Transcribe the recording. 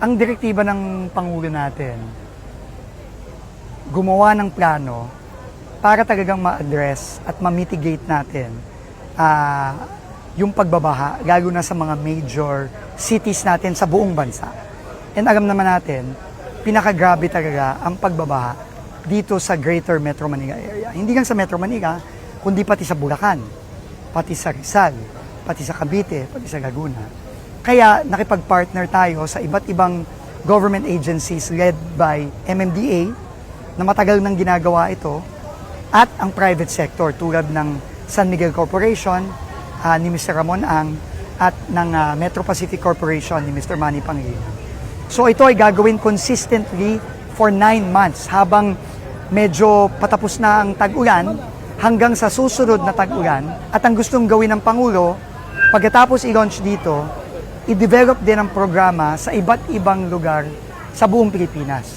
ang direktiba ng Pangulo natin, gumawa ng plano para talagang ma-address at ma-mitigate natin ah, yung pagbabaha, lalo na sa mga major cities natin sa buong bansa. And alam naman natin, pinakagrabe talaga ang pagbabaha dito sa Greater Metro Manila area. Hindi lang sa Metro Manila, kundi pati sa Bulacan, pati sa Rizal, pati sa Cavite, pati sa Laguna. Kaya nakipag-partner tayo sa iba't ibang government agencies led by MMDA na matagal nang ginagawa ito at ang private sector tulad ng San Miguel Corporation ah, ni Mr. Ramon Ang at ng ah, Metro Pacific Corporation ni Mr. Manny Pangilinan. So ito ay gagawin consistently for 9 months habang medyo patapos na ang tag-ulan hanggang sa susunod na tag-ulan at ang gustong gawin ng Pangulo pagkatapos i-launch dito, i-develop din ang programa sa iba't ibang lugar sa buong Pilipinas.